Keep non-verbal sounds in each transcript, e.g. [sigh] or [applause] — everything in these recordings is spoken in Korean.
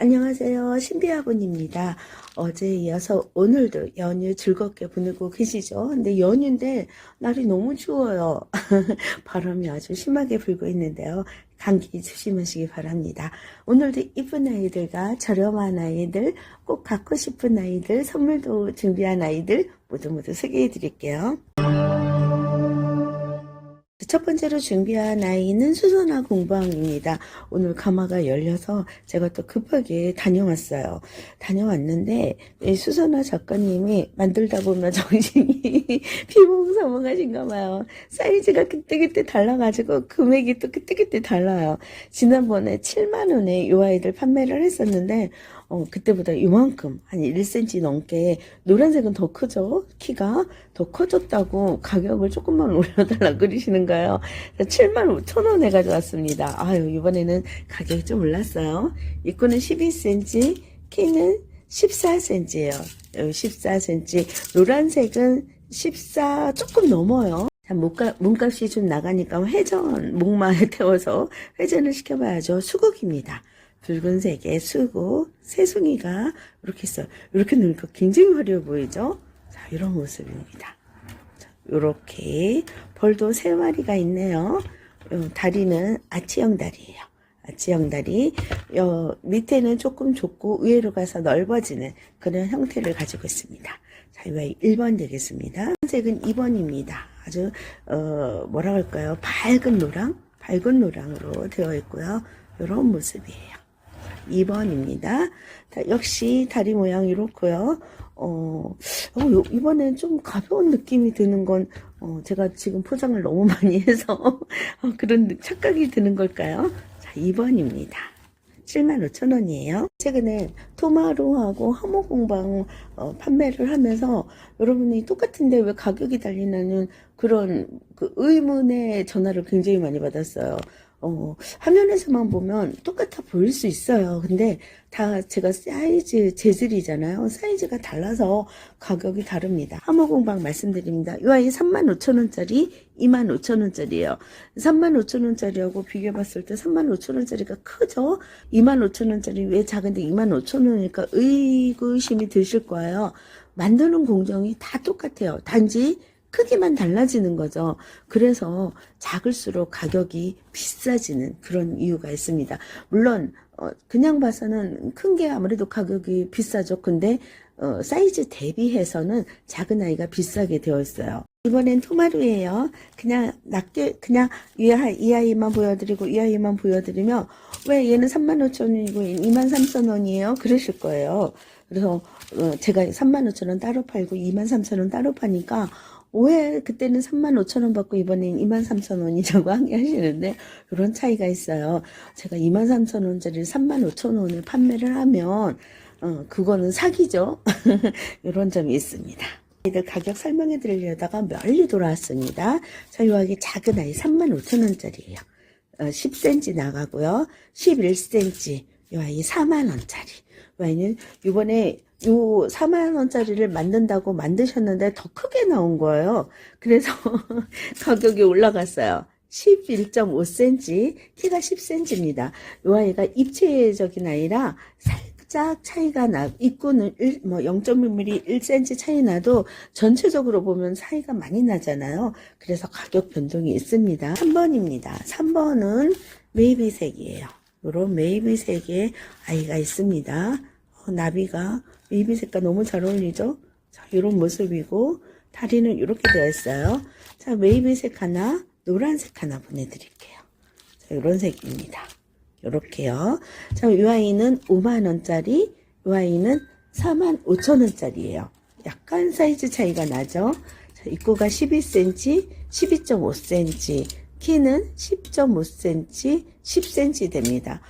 안녕하세요. 신비아버님입니다. 어제 이어서 오늘도 연휴 즐겁게 보내고 계시죠? 근데 연휴인데 날이 너무 추워요. [laughs] 바람이 아주 심하게 불고 있는데요. 감기 조심하시기 바랍니다. 오늘도 이쁜 아이들과 저렴한 아이들, 꼭 갖고 싶은 아이들, 선물도 준비한 아이들 모두 모두 소개해 드릴게요. 첫 번째로 준비한 아이는 수선화 공방입니다. 오늘 가마가 열려서 제가 또 급하게 다녀왔어요. 다녀왔는데 이 수선화 작가님이 만들다 보면 [laughs] 정신이 비몽사몽하신가 봐요. 사이즈가 그때그때 달라가지고 금액이 또 그때그때 달라요. 지난번에 7만원에 이 아이들 판매를 했었는데 어, 그때보다 이만큼, 한 1cm 넘게, 노란색은 더 크죠? 키가 더 커졌다고 가격을 조금만 올려달라 [laughs] 그러시는 거예요. 7만 5천 원에 가져왔습니다. 아유, 이번에는 가격이 좀 올랐어요. 입구는 12cm, 키는 14cm예요. 14cm. 노란색은 14 조금 넘어요. 몸값이 좀 나가니까 회전, 목마에 [laughs] 태워서 회전을 시켜봐야죠. 수국입니다. 붉은색의 수국, 새송이가 이렇게 있어요. 이렇게 넣으니까 굉장히 화려해 보이죠? 자, 이런 모습입니다. 자, 이렇게 벌도 세 마리가 있네요. 어, 다리는 아치형 다리예요. 아치형 다리. 어, 밑에는 조금 좁고 위로 가서 넓어지는 그런 형태를 가지고 있습니다. 자, 이거 1번 되겠습니다. 색은 2번입니다. 아주 어, 뭐라 할까요? 밝은 노랑, 밝은 노랑으로 되어 있고요. 이런 모습이에요. 2번입니다. 역시 다리 모양이 이렇고요. 어, 어, 요- 이번엔 좀 가벼운 느낌이 드는 건, 어, 제가 지금 포장을 너무 [laughs] 많이 해서, 어, 그런 느- 착각이 드는 걸까요? 자, 2번입니다. 75,000원이에요. 최근에 토마로하고 하모공방 어, 판매를 하면서 여러분이 똑같은데 왜 가격이 달리나는 그런 그 의문의 전화를 굉장히 많이 받았어요. 어, 화면에서만 보면 똑같아 보일 수 있어요. 근데 다 제가 사이즈 재질이잖아요. 사이즈가 달라서 가격이 다릅니다. 하모공방 말씀드립니다. 이 아이 35,000원짜리, 25,000원짜리예요. 35,000원짜리하고 비교해 봤을 때 35,000원짜리가 크죠? 25,000원짜리 왜 작은데 25,000원이니까 의구심이 드실 거예요. 만드는 공정이 다 똑같아요. 단지 크기만 달라지는 거죠. 그래서 작을수록 가격이 비싸지는 그런 이유가 있습니다. 물론 어, 그냥 봐서는 큰 게 아무래도 가격이 비싸죠. 근데 어, 사이즈 대비해서는 작은 아이가 비싸게 되어 있어요. 이번엔 토마루예요. 그냥 낮게 그냥 이, 아이, 이 아이만 보여드리고 이 아이만 보여드리면 왜 얘는 35,000원이고 23,000원이에요? 그러실 거예요. 그래서 어, 제가 35,000원 따로 팔고 23,000원 따로 파니까 왜 그때는 35,000원 받고 이번엔 23,000원이라고 [laughs] 하시는데 그런 차이가 있어요. 제가 23,000원짜리를 35,000원에 판매를 하면 어, 그거는 사기죠. [laughs] 이런 점이 있습니다. 이들 가격 설명해 드리려다가 멀리 돌아왔습니다. 자, 요 아기 작은 아이 35,000원짜리예요. 어, 10cm 나가고요. 11cm. 요 아이 4만원짜리. 요 아이는 이번에 요 4만 원짜리를 만든다고 만드셨는데 더 크게 나온 거예요. 그래서 [laughs] 가격이 올라갔어요. 11.5cm, 키가 10cm입니다. 요 아이가 입체적인 아이라 살짝 차이가 나, 입구는 1, 뭐 0.1mm, 1cm 차이 나도 전체적으로 보면 차이가 많이 나잖아요. 그래서 가격 변동이 있습니다. 3번입니다. 3번은 메이비색이에요. 요런 메이비색의 아이가 있습니다. 어, 나비가 메 이비색과 너무 잘 어울리죠? 자, 이런 모습이고, 다리는 이렇게 되어 있어요. 자, 메이비색 하나, 노란색 하나 보내드릴게요. 자, 이런 색입니다. 요렇게요. 자, 이 아이는 5만원짜리, 이 아이는 4만 5천원짜리예요. 약간 사이즈 차이가 나죠? 자, 입구가 12cm, 12.5cm, 키는 10.5cm, 10cm 됩니다.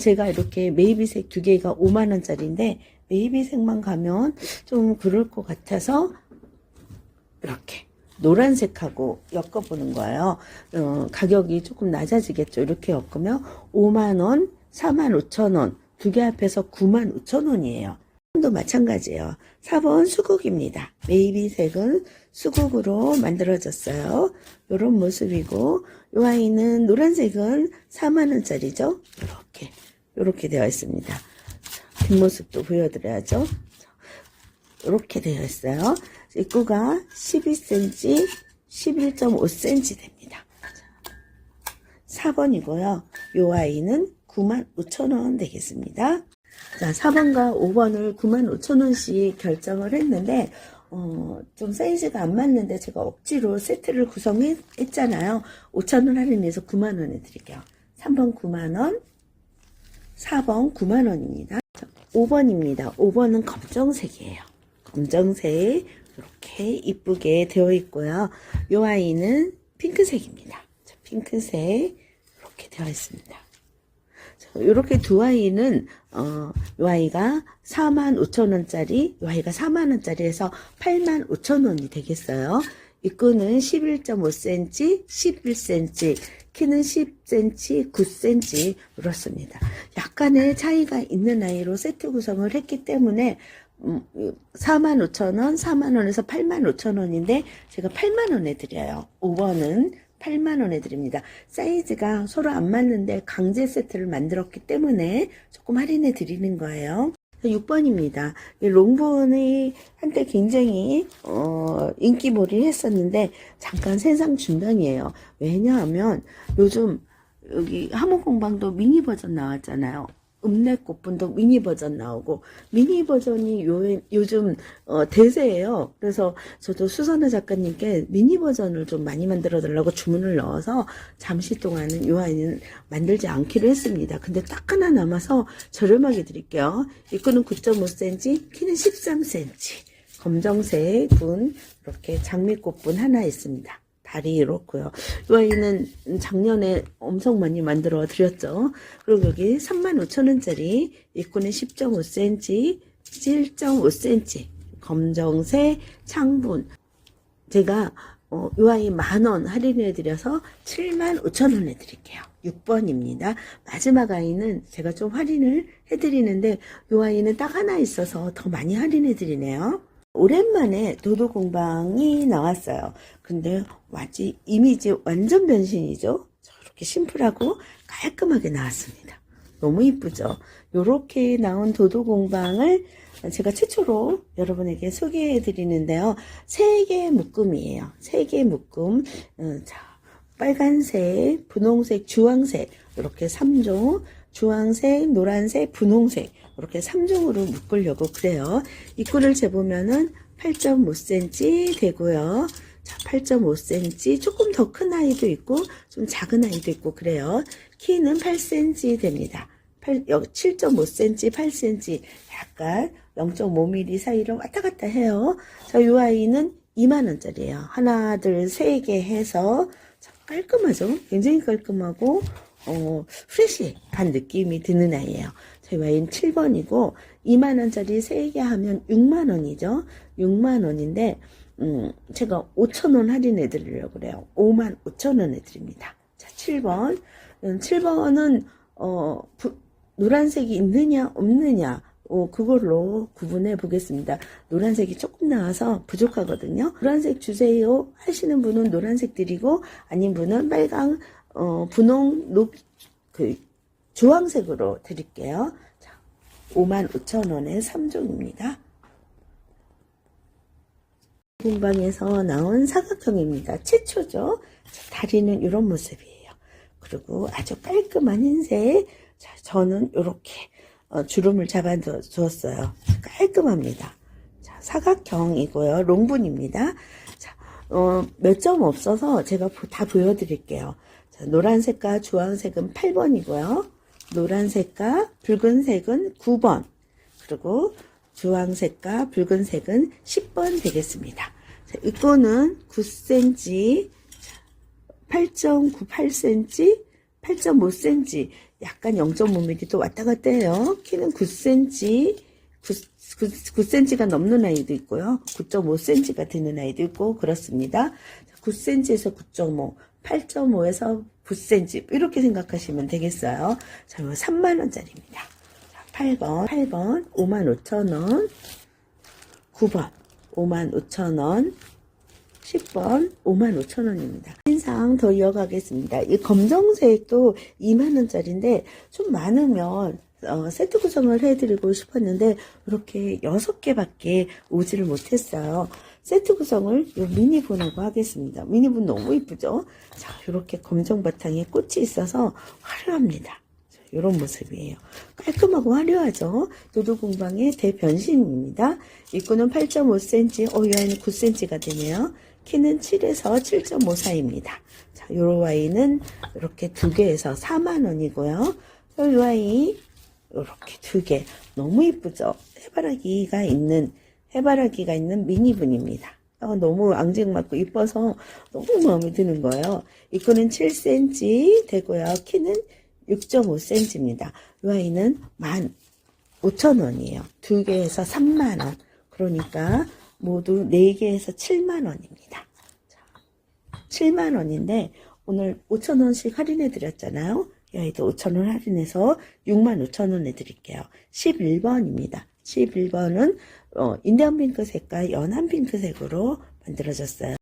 제가 이렇게 메이비색 두 개가 5만원짜리인데, 메이비색만 가면 좀 그럴 것 같아서, 이렇게. 노란색하고 엮어보는 거예요. 어, 가격이 조금 낮아지겠죠. 이렇게 엮으면 5만원, 4만 5천원, 두 개 합해서 9만 5천원이에요. 도 마찬가지예요. 4번 수국입니다. 메이비색은 수국으로 만들어졌어요. 이런 모습이고 이 아이는 노란색은 4만원짜리죠. 이렇게 이렇게 되어 있습니다. 뒷모습도 보여드려야죠. 이렇게 되어 있어요. 입구가 12cm, 11.5cm 됩니다. 4번이고요. 요 아이는 95,000원 되겠습니다. 자, 4번과 5번을 95,000원씩 결정을 했는데, 어, 좀 사이즈가 안 맞는데 제가 억지로 세트를 구성했잖아요. 5,000원 할인해서 9만원에 드릴게요. 3번 9만원, 4번 9만원입니다. 5번입니다. 5번은 검정색이에요. 검정색, 이렇게 이쁘게 되어 있고요. 요 아이는 핑크색입니다. 자, 핑크색, 이렇게 되어 있습니다. 이렇게 두 아이는 어, 요 아이가 4만 5천 원짜리, 요 아이가 4만 원짜리 해서 8만 5천 원이 되겠어요. 입구는 11.5cm, 11cm, 키는 10cm, 9cm 그렇습니다. 약간의 차이가 있는 아이로 세트 구성을 했기 때문에 음, 4만 5천 원, 4만 원에서 8만 5천 원인데 제가 8만 원에 드려요. 5번은 8만 원에 드립니다. 사이즈가 서로 안 맞는데 강제 세트를 만들었기 때문에 조금 할인해 드리는 거예요. 6번입니다. 롱본이 한때 굉장히 어, 인기몰이 했었는데 잠깐 세상 중단이에요. 왜냐하면 요즘 여기 하모공방도 미니 버전 나왔잖아요. 읍내꽃분도 미니 버전 나오고 미니 버전이 요, 요즘 어, 대세예요. 그래서 저도 수선화 작가님께 미니 버전을 좀 많이 만들어 달라고 주문을 넣어서 잠시 동안은 요 아이는 만들지 않기로 했습니다. 근데 딱 하나 남아서 저렴하게 드릴게요. 입구는 9.5cm, 키는 13cm. 검정색 분 이렇게 장미꽃분 하나 있습니다. 다리 이렇고요. 이 아이는 작년에 엄청 많이 만들어 드렸죠. 그리고 여기 35,000원짜리 입구는 10.5cm, 7.5cm 검정색 창분 제가 어, 이 아이 만원 할인해 드려서 7만 5천 원에 드릴게요. 6번입니다. 마지막 아이는 제가 좀 할인을 해 드리는데 이 아이는 딱 하나 있어서 더 많이 할인해 드리네요. 오랜만에 도도 공방이 나왔어요. 근데 완지 이미지 완전 변신이죠. 저렇게 심플하고 깔끔하게 나왔습니다. 너무 이쁘죠. 요렇게 나온 도도 공방을 제가 최초로 여러분에게 소개해 드리는데요. 세 개의 묶음이에요. 세 개의 묶음. 어, 자, 빨간색, 분홍색, 주황색 이렇게 3종 주황색, 노란색, 분홍색 이렇게 3종으로 묶으려고 그래요. 입구를 재보면은 8.5cm 되고요. 자, 8.5cm 조금 더 큰 아이도 있고 좀 작은 아이도 있고 그래요. 키는 8cm 됩니다. 8, 7.5cm, 8cm 약간 0.5mm 사이로 왔다 갔다 해요. 자, 이 아이는 2만원짜리예요. 하나, 둘, 세 개 해서 자, 깔끔하죠? 굉장히 깔끔하고 어, 프레시한 느낌이 드는 아이예요. 저희 와인 7번이고 2만원짜리 3개 하면 6만원이죠. 6만원인데 음, 제가 5천원 할인해 드리려고 그래요. 5만 5천원에 드립니다. 자, 7번. 음, 7번은 어, 부, 노란색이 있느냐 없느냐 어, 그걸로 구분해 보겠습니다. 노란색이 조금 나와서 부족하거든요. 노란색 주세요 하시는 분은 노란색 드리고 아닌 분은 빨강 어, 분홍 녹, 그, 주황색으로 드릴게요. 자, 55,000원에 3종입니다. 공방에서 나온 사각형입니다. 최초죠. 자, 다리는 이런 모습이에요. 그리고 아주 깔끔한 흰색. 자, 저는 이렇게 어, 주름을 잡아 주었어요. 깔끔합니다. 자, 사각형이고요. 롱분입니다. 자, 어, 몇 점 없어서 제가 다 보여드릴게요. 자, 노란색과 주황색은 8번이고요. 노란색과 붉은색은 9번. 그리고 주황색과 붉은색은 10번 되겠습니다. 자, 이거는 9cm, 8.98cm, 8.5cm, 약간 0.5mm 또 왔다 갔다 해요. 키는 9cm, 9, 9, c m 가 넘는 아이도 있고요. 9.5cm가 되는 아이도 있고 그렇습니다. 9cm에서 9.5, 8.5에서 9cm 이렇게 생각하시면 되겠어요. 자, 이거 3만원짜리입니다. 8번, 8번 55,000원, 9번 55,000원, 10번 55,000원입니다. 인상 더 이어가겠습니다. 이 검정색도 2만원짜리인데 좀 많으면 어, 세트 구성을 해드리고 싶었는데 이렇게 여섯 개밖에 오지를 못했어요. 세트 구성을 요 미니본하고 하겠습니다. 미니본 너무 이쁘죠? 자, 이렇게 검정 바탕에 꽃이 있어서 화려합니다. 이런 모습이에요. 깔끔하고 화려하죠? 도도공방의 대변신입니다. 입구는 8.5cm, 어, 이 아이는 9cm가 되네요. 키는 7에서 7.5 사이입니다. 자, 요 아이는 이렇게 두 개에서 4만원이고요. 요 아이, 이렇게 두 개. 너무 이쁘죠? 해바라기가 있는, 해바라기가 있는 미니분입니다. 어, 너무 앙증맞고 이뻐서 너무 마음에 드는 거예요. 입구는 7cm 되고요. 키는 6.5cm입니다. 이 아이는 15,000원이에요. 두 개에서 3만원. 그러니까 모두 네 개에서 7만원입니다. 7만원인데 오늘 5,000원씩 할인해 드렸잖아요. 이 아이도 5,000원 할인해서 65,000원에 드릴게요. 11번입니다. 11번은 어, 인디언 핑크색과 연한 핑크색으로 만들어졌어요.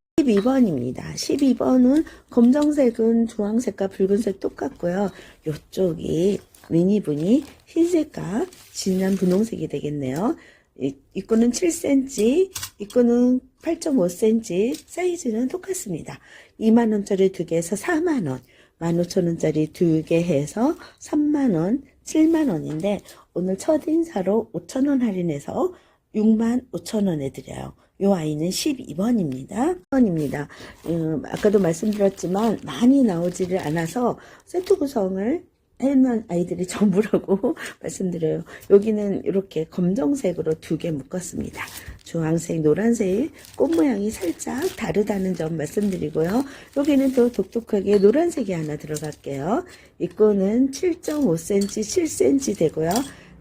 12번입니다. 12번은 검정색은 주황색과 붉은색 똑같고요. 이쪽이 미니분이 흰색과 진한 분홍색이 되겠네요. 이- 입구는 7cm, 입구는 8.5cm, 사이즈는 똑같습니다. 2만원짜리 두 개에서 4만원, 15,000원짜리 두 개 해서 3만원, 7만원인데 오늘 첫 인사로 5,000원 할인해서 6만 5천원에 드려요. 요 아이는 12번입니다. 번입니다. 음, 아까도 말씀드렸지만 많이 나오지를 않아서 세트 구성을 해놓은 아이들이 [laughs] 전부라고 [laughs] 말씀드려요. 여기는 이렇게 검정색으로 두 개 묶었습니다. 주황색, 노란색 꽃 모양이 살짝 다르다는 점 말씀드리고요. 여기는 또 독특하게 노란색이 하나 들어갈게요. 입구는 7.5cm, 7cm 되고요.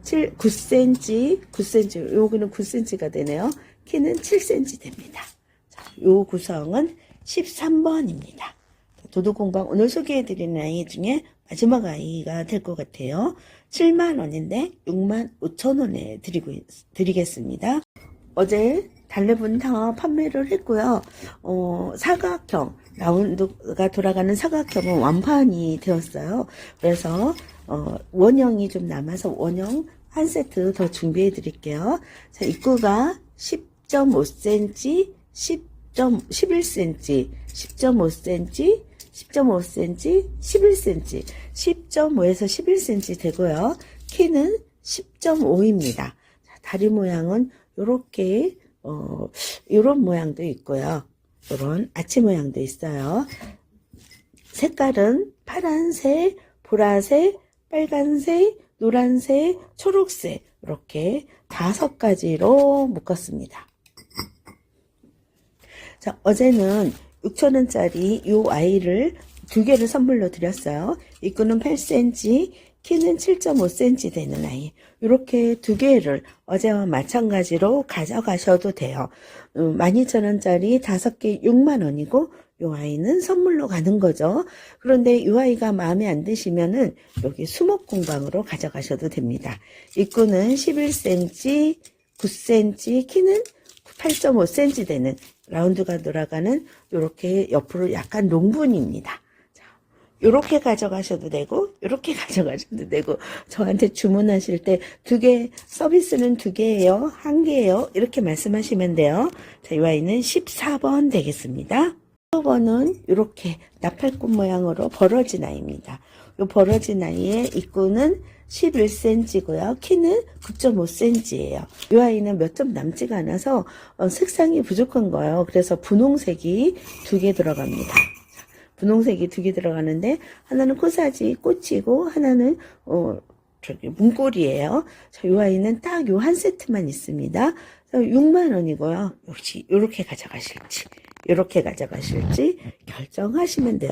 7, 9cm, 9cm, 여기는 9cm가 되네요. 키는 7cm 됩니다. 자, 요 구성은 13번입니다. 도도공방 오늘 소개해드리는 아이 중에 마지막 아이가 될 것 같아요. 7만 원인데 6만 5천 원에 드리고 있- 드리겠습니다. 어제 달래분 다 판매를 했고요. 어, 사각형 라운드가 돌아가는 사각형은 완판이 되었어요. 그래서 어, 원형이 좀 남아서 원형 한 세트 더 준비해 드릴게요. 자, 입구가 10.5cm, 10.11cm, 10.5cm, 10.5cm, 11cm, 10.5에서 11cm 되고요. 키는 10.5입니다. 다리 모양은 이렇게 어, 이런 모양도 있고요. 이런 아치 모양도 있어요. 색깔은 파란색, 보라색, 빨간색, 노란색, 초록색 이렇게 다섯 가지로 묶었습니다. 자, 어제는 6천원짜리 이 아이를 두 개를 선물로 드렸어요. 입구는 8cm, 키는 7.5cm 되는 아이. 이렇게 두 개를 어제와 마찬가지로 가져가셔도 돼요. 음, 12,000원짜리 다섯 개 6만원이고, 이 아이는 선물로 가는 거죠. 그런데 이 아이가 마음에 안 드시면은 여기 수목 공방으로 가져가셔도 됩니다. 입구는 11cm, 9cm, 키는 8.5cm 되는 라운드가 돌아가는 이렇게 옆으로 약간 롱분입니다. 이렇게 가져가셔도 되고 이렇게 [laughs] 가져가셔도 되고 저한테 주문하실 때 두 개 서비스는 두 개예요 한 개예요 이렇게 말씀하시면 돼요. 자, 이 아이는 14번 되겠습니다. 15번은 이렇게 나팔꽃 모양으로 벌어진 아이입니다. 이 벌어진 아이의 입구는 11cm고요. 키는 9.5cm예요. 이 아이는 몇 점 남지가 않아서 어, 색상이 부족한 거예요. 그래서 분홍색이 두 개 들어갑니다. 분홍색이 두 개 들어가는데 하나는 코사지 꽃이고 하나는 어 저기 문고리예요. 자, 이 아이는 딱 요 한 세트만 있습니다. 6만 원이고요. 역시 요렇게 가져가실지 요렇게 가져가실지 결정하시면 돼요.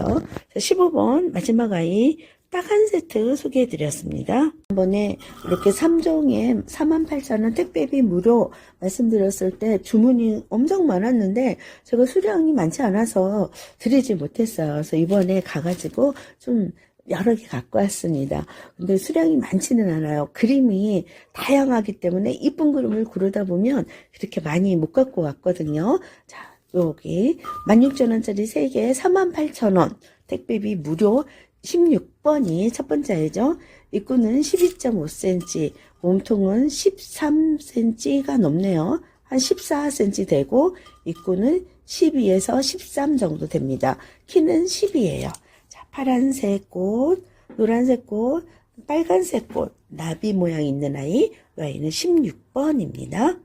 자, 15번 마지막 아이 딱 한 세트 소개해 드렸습니다. 이번에 이렇게 3종에 48,000원 택배비 무료 말씀드렸을 때 주문이 엄청 많았는데 제가 수량이 많지 않아서 드리지 못했어요. 그래서 이번에 가가지고 좀 여러 개 갖고 왔습니다. 근데 수량이 많지는 않아요. 그림이 다양하기 때문에 이쁜 그림을 고르다 보면 그렇게 많이 못 갖고 왔거든요. 자, 여기 16,000원짜리 3개에 48,000원 택배비 무료 16번이 첫 번째 아이죠. 입구는 12.5cm, 몸통은 13cm가 넘네요. 한 14cm 되고 입구는 12에서 13 정도 됩니다. 키는 10이에요. 자, 파란색 꽃, 노란색 꽃, 빨간색 꽃, 나비 모양 있는 아이, 이 아이는 16번입니다.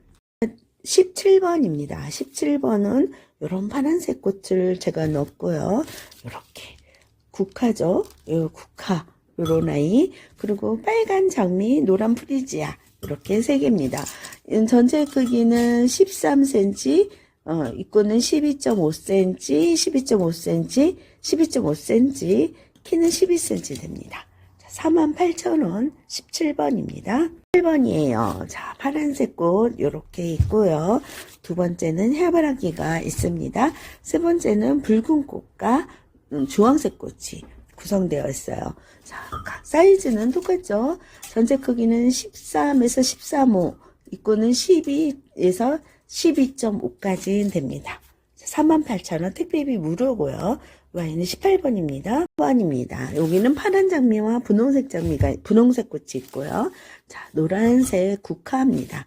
17번입니다. 17번은 이런 파란색 꽃을 제가 넣었고요. 이렇게 국화죠. 요 국화 요런 아이 그리고 빨간 장미, 노란 프리지아 이렇게 세 개입니다. 음, 전체 크기는 13cm, 어, 입구는 12.5cm, 12.5cm, 12.5cm, 키는 12cm 됩니다. 48,000원 17번입니다. 1번이에요. 자, 파란색 꽃 이렇게 있고요. 두 번째는 해바라기가 있습니다. 세 번째는 붉은 꽃과 음, 주황색 꽃이 구성되어 있어요. 자, 각 사이즈는 똑같죠? 전체 크기는 13에서 13호, 입구는 12에서 12.5까지 됩니다. 38,000원 택배비 무료고요. 와인은 18번입니다. 1번입니다. 여기는 파란 장미와 분홍색 장미가, 분홍색 꽃이 있고요. 자, 노란색 국화입니다.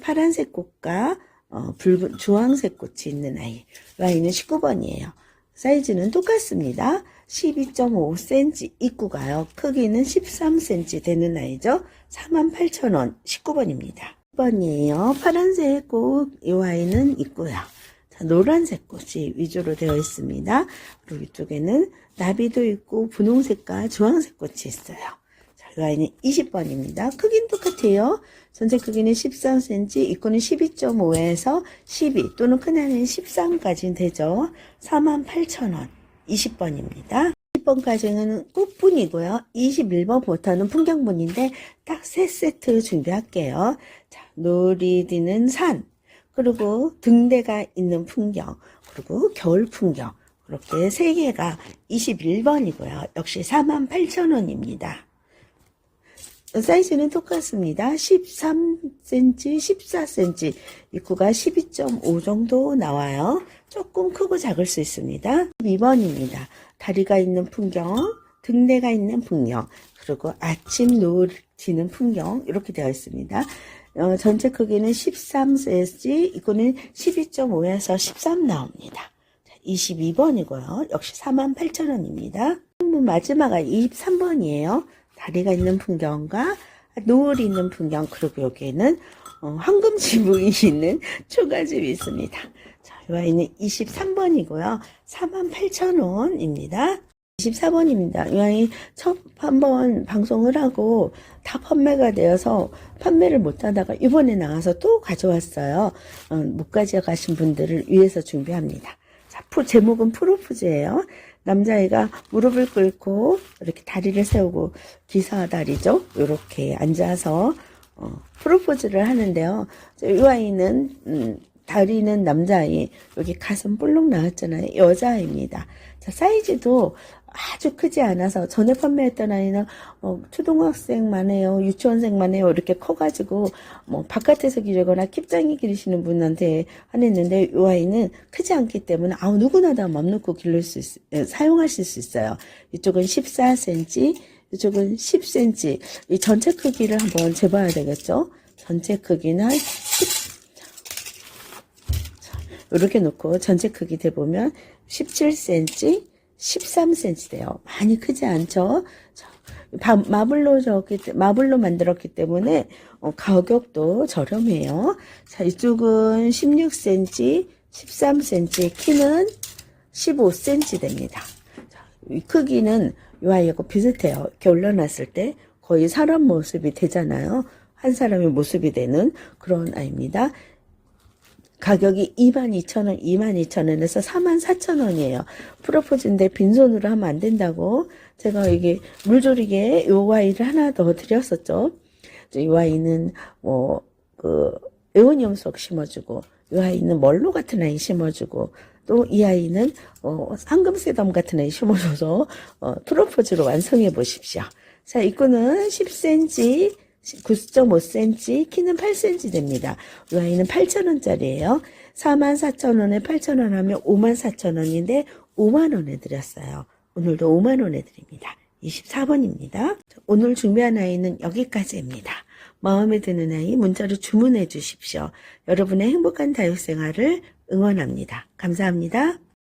파란색 꽃과 어, 붉은, 주황색 꽃이 있는 아이. 와인은 19번이에요. 사이즈는 똑같습니다. 12.5cm 입구가요. 크기는 13cm 되는 아이죠. 48,000원 19번입니다. 1번이에요. 파란색 꽃, 이 아이는 있고요. 자, 노란색 꽃이 위주로 되어 있습니다. 그리고 이쪽에는 나비도 있고 분홍색과 주황색 꽃이 있어요. 자, 이 아이는 20번입니다. 크기는 똑같아요. 전체 크기는 13cm, 입구는 12.5에서 12 또는 큰 애는 13까지 되죠. 48,000원 20번입니다. 20번까지는 꽃분이고요. 21번부터는 풍경분인데 딱세 세트 준비할게요. 자, 놀이디는 산, 그리고 등대가 있는 풍경, 그리고 겨울 풍경. 그렇게 세 개가 21번이고요. 역시 48,000원입니다. 사이즈는 똑같습니다. 13cm, 14cm, 입구가 12.5 정도 나와요. 조금 크고 작을 수 있습니다. 2번입니다. 다리가 있는 풍경, 등대가 있는 풍경, 그리고 아침 노을 지는 풍경 이렇게 되어 있습니다. 어, 전체 크기는 13cm, 이거는 12.5에서 13 나옵니다. 22번이고요. 역시 48,000원입니다. 마지막 23번이에요. 다리가 있는 풍경과 노을이 있는 풍경 그리고 여기에는 어, 황금 지붕이 [laughs] 있는 초가집이 있습니다. 자, 이 와인은 23번이고요. 48,000원입니다. 24번입니다. 이 와인 첫 한 번 방송을 하고 다 판매가 되어서 판매를 못 하다가 이번에 나와서 또 가져왔어요. 어, 못 가져가신 분들을 위해서 준비합니다. 자, 프, 제목은 프로포즈예요. 남자애가 무릎을 꿇고 이렇게 다리를 세우고 기사다리죠. 이렇게 앉아서 어, 프로포즈를 하는데요. 이 아이는 음, 다리는 남자아이, 여기 가슴 볼록 나왔잖아요. 여자아이입니다. 자, 사이즈도 아주 크지 않아서 전에 판매했던 아이는 어, 초등학생만 해요, 유치원생만 해요 이렇게 커가지고 뭐 바깥에서 기르거나 킵장이 기르시는 분한테 하냈는데 이 아이는 크지 않기 때문에 아우 누구나 다 맘 놓고 기를 수 있, 에, 사용하실 수 있어요. 이쪽은 14cm, 이쪽은 10cm. 이 전체 크기를 한번 재봐야 되겠죠? 전체 크기는 10 이렇게 놓고 전체 크기 대보면 17cm, 13cm 돼요. 많이 크지 않죠? 마블로 저기 마블로 만들었기 때문에 어, 가격도 저렴해요. 자 이쪽은 16cm, 13cm, 키는 15cm 됩니다. 자, 이 크기는 이 아이하고 비슷해요. 이렇게 올려놨을 때 거의 사람 모습이 되잖아요. 한 사람의 모습이 되는 그런 아이입니다. 가격이 22,000원, 22,000원에서 44,000원이에요. 프로포즈인데 빈손으로 하면 안 된다고 제가 이게 물조리개 요 와이를 하나 더 드렸었죠. 이 와이는 뭐, 그, 에오니엄 속 심어주고, 이 아이는 멀로 같은 아이 심어주고, 또 이 아이는, 어, 황금새덤 같은 아이 심어줘서, 어, 프로포즈로 완성해 보십시오. 자, 입구는 10cm, 9.5cm, 키는 8cm 됩니다. 이 아이는 8,000원짜리예요. 44,000원에 8,000원 하면 54,000원인데 5만원에 드렸어요. 오늘도 5만원에 드립니다. 24번입니다. 오늘 준비한 아이는 여기까지입니다. 마음에 드는 아이 문자로 주문해 주십시오. 여러분의 행복한 다육생활을 응원합니다. 감사합니다.